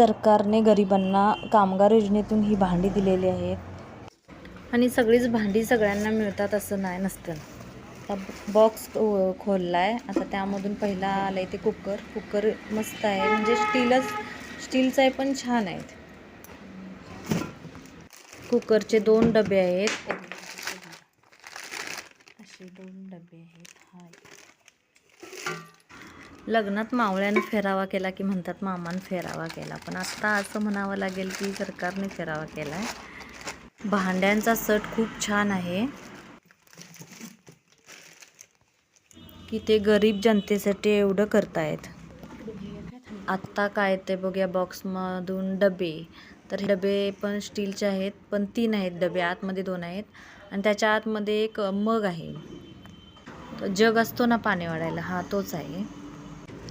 सरकारने गरिबांना कामगार योजनेतून ही भांडी दिलेली आहेत. आणि सगळीच भांडी सगळ्यांना मिळतात असं नाही नसतं. आता बॉक्स खोलला आहे आता त्यामधून पहिला आलं आहे ते कुकर कुकर मस्त आहे. म्हणजे स्टीलच स्टीलचं आहे पण छान आहेत. कुकरचे दोन डबे आहेत. असे दोन डबे आहेत. लग्नात मावळ्यानं फेरावा केला की म्हणतात मामानं फेरावा केला. पण आत्ता असं म्हणावं लागेल की सरकारने फेरावा केला आहे भांड्यांचा सट खूप छान आहे. की ते गरीब जनतेसाठी एवढं करतायत. आत्ता काय ते बघूया बॉक्समधून डबे. तर हे डबे पण स्टीलचे आहेत पण तीन आहेत डबे आतमध्ये दोन आहेत. आणि त्याच्या आतमध्ये एक मग आहे. जग असतो ना पाणी वाढायला हा तोच आहे.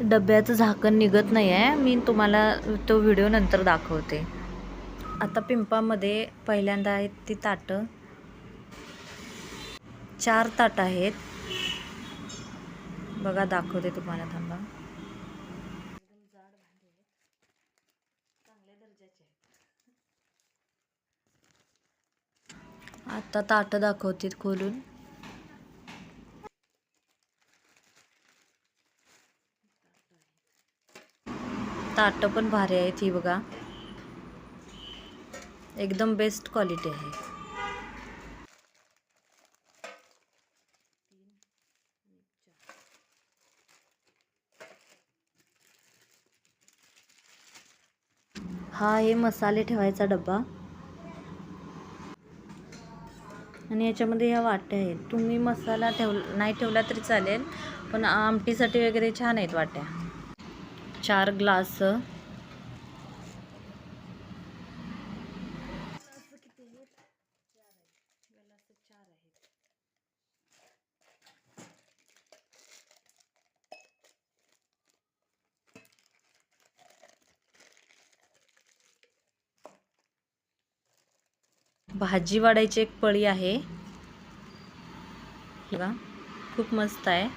डब्याचं झाकण निघत नाही आहे. मी तुम्हाला तो व्हिडिओ नंतर दाखवते. आता पिंपामध्ये पहिल्यांदा आहेत ती ताटं. चार ताटं आहेत. बघा दाखवते तुम्हाला थांबा. आता ताटं दाखवते खोलून. ताटं पण भारी आहेत ही बघा. एकदम बेस्ट क्वालिटी आहे. हा हे मसाले ठेवायचा डब्बा. आणि याच्यामध्ये ह्या वाट्या आहेत. तुम्ही मसाला ठेव नाही ठेवला तरी चालेल पण आमटीसाठी वगैरे छान आहेत वाट्या. चार ग्लास. भाजी वाढायची एक पळी आहे. बघा खूप मस्त आहे.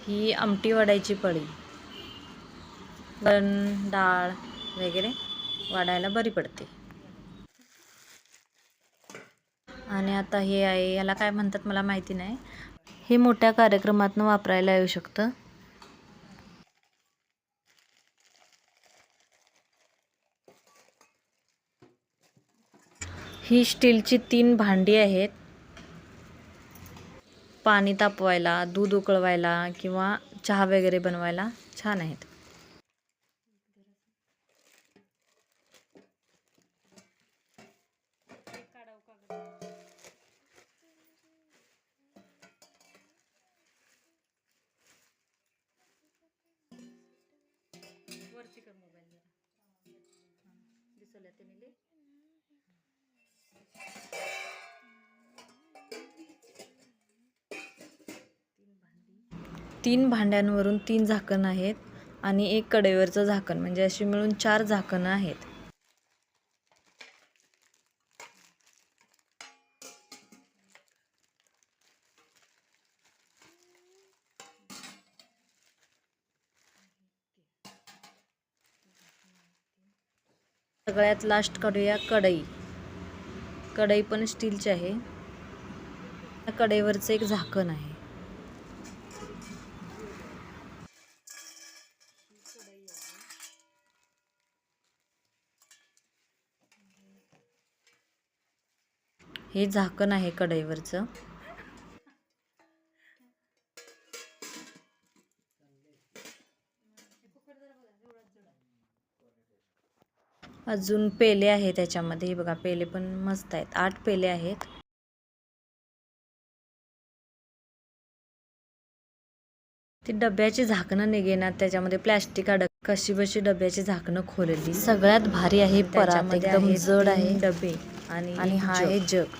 ही आमटी वाढायची पळी. वरण डाळ वगैरे वाढायला बरी पडते. आणि आता हे आहे याला काय म्हणतात मला माहिती नाही. हे मोठ्या कार्यक्रमातून वापरायला येऊ शकतं. ही स्टीलची तीन भांडी आहेत. पाणी तापवायला दूध उकळवायला किंवा चहा वगैरे बनवायला छान आहेत. तीन भांड्यांवरून तीन झाकण आहेत आणि एक कडेवरचं झाकण म्हणजे अशी मिळून चार झाकणं आहेत. सगळ्यात लास्ट काढूया कढई. कढई पण स्टीलची आहे. त्या कढईवरचं एक झाकण आहे. हे झाकण आहे कढईवरचं. अजून पेले आहे त्याच्यामध्ये. हे बघा पेले पण मस्त आहेत. आठ पेले आहेत. ती डब्याची झाकणं निघेनात. त्याच्यामध्ये प्लॅस्टिक अडक कशी बशी डब्याची झाकणं खोलली. सगळ्यात भारी आहे परात. एकदम जड आहे. डबे. आणि हा आहे जग.